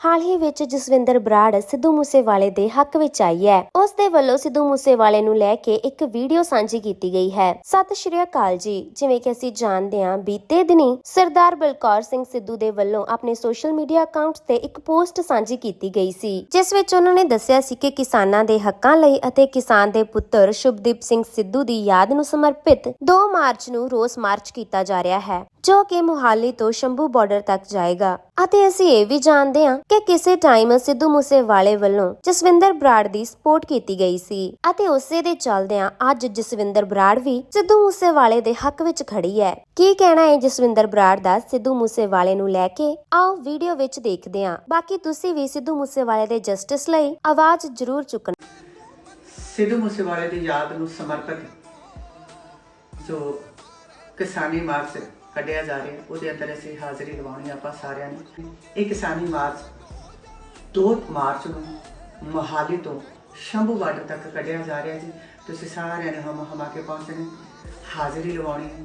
ਹਾਲ ਹੀ ਵਿੱਚ ਜਸਵਿੰਦਰ ਬਰਾੜ ਸਿੱਧੂ ਮੂਸੇਵਾਲੇ ਦੇ ਹੱਕ ਵਿੱਚ ਆਈ ਹੈ। ਉਸ ਦੇ ਵੱਲੋਂ ਸਿੱਧੂ ਮੂਸੇਵਾਲੇ ਨੂੰ ਲੈ ਕੇ ਇੱਕ ਵੀਡੀਓ ਸਾਂਝੀ ਕੀਤੀ ਗਈ ਹੈ। ਸਤਿ ਸ਼੍ਰੀ ਅਕਾਲ ਜੀ। ਜਿਵੇਂ ਕਿ ਅਸੀਂ ਜਾਣਦੇ ਹਾਂ, ਬੀਤੇ ਦਿਨੀ ਸਰਦਾਰ ਬਲਕੌਰ ਸਿੰਘ ਸਿੱਧੂ ਦੇ ਵੱਲੋਂ ਆਪਣੇ ਸੋਸ਼ਲ ਮੀਡੀਆ ਅਕਾਊਂਟਸ ਤੇ ਇੱਕ ਪੋਸਟ ਸਾਂਝੀ ਕੀਤੀ ਗਈ ਸੀ, ਜਿਸ ਵਿੱਚ ਉਹਨਾਂ ਨੇ ਦੱਸਿਆ ਸੀ ਕਿ ਕਿਸਾਨਾਂ ਦੇ ਹੱਕਾਂ ਲਈ ਅਤੇ ਕਿਸਾਨ ਦੇ ਪੁੱਤਰ ਸ਼ੁਭਦੀਪ ਸਿੰਘ ਸਿੱਧੂ ਦੀ ਯਾਦ ਨੂੰ ਸਮਰਪਿਤ 2 ਮਾਰਚ ਨੂੰ ਰੋਸ ਮਾਰਚ ਕੀਤਾ ਜਾ ਰਿਹਾ ਹੈ, ਜੋ ਕਿ ਮੁਹਾਲੀ ਤੋਂ ਸ਼ੰਭੂ ਬਾਰਡਰ ਤੱਕ ਜਾਏਗਾ। ਅਤੇ ਅਸੀਂ ਇਹ ਵੀ ਜਾਣਦੇ ਹਾਂ ਕਿ ਕਿਸੇ ਟਾਈਮ ਸਿੱਧੂ ਮੂਸੇਵਾਲੇ ਵੱਲੋਂ ਜਸਵਿੰਦਰ ਬਰਾੜ ਦੀ ਸਪੋਰਟ ਕੀਤੀ ਗਈ ਸੀ ਅਤੇ ਉਸੇ ਦੇ ਚੱਲਦਿਆਂ ਅੱਜ ਜਸਵਿੰਦਰ ਬਰਾੜ ਵੀ ਸਿੱਧੂ ਮੂਸੇਵਾਲੇ ਦੇ ਹੱਕ ਵਿੱਚ ਖੜੀ ਹੈ। ਕੀ ਕਹਿਣਾ ਹੈ ਜਸਵਿੰਦਰ ਬਰਾੜ ਦਾ ਸਿੱਧੂ ਮੂਸੇਵਾਲੇ ਨੂੰ ਲੈ ਕੇ? ਆਓ ਵੀਡੀਓ ਵਿੱਚ ਦੇਖਦੇ ਹਾਂ। ਬਾਕੀ ਤੁਸੀਂ ਵੀ ਸਿੱਧੂ ਮੂਸੇਵਾਲੇ ਦੇ ਜਸਟਿਸ ਲਈ ਆਵਾਜ਼ ਜ਼ਰੂਰ ਚੁੱਕਣਾ। ਸਿੱਧੂ ਮੂਸੇਵਾਲੇ ਦੀ ਯਾਦ ਨੂੰ ਸਮਰਪਿਤ ਜੋ ਕਿਸਾਨੀ ਮਾਰਚ ਕੱਢਿਆ ਜਾ ਰਿਹਾ ਉਹਦੇ ਅੰਦਰ ਅਸੀਂ ਹਾਜ਼ਰੀ ਲਵਾਉਣੀ ਆਪਾਂ ਸਾਰਿਆਂ ਨੇ। ਇਹ ਕਿਸਾਨੀ ਮਾਰਚ 2 ਮਾਰਚ ਨੂੰ ਮੋਹਾਲੀ ਤੋਂ ਸ਼ੰਭੂ ਬਾਰਡਰ ਤੱਕ ਕੱਢਿਆ ਜਾ ਰਿਹਾ ਜੀ। ਤੁਸੀਂ ਸਾਰਿਆਂ ਨੇ ਹਮ ਹਮਾ ਕੇ ਪਹੁੰਚਣੇ, ਹਾਜ਼ਰੀ ਲਵਾਉਣੀ ਹੈ।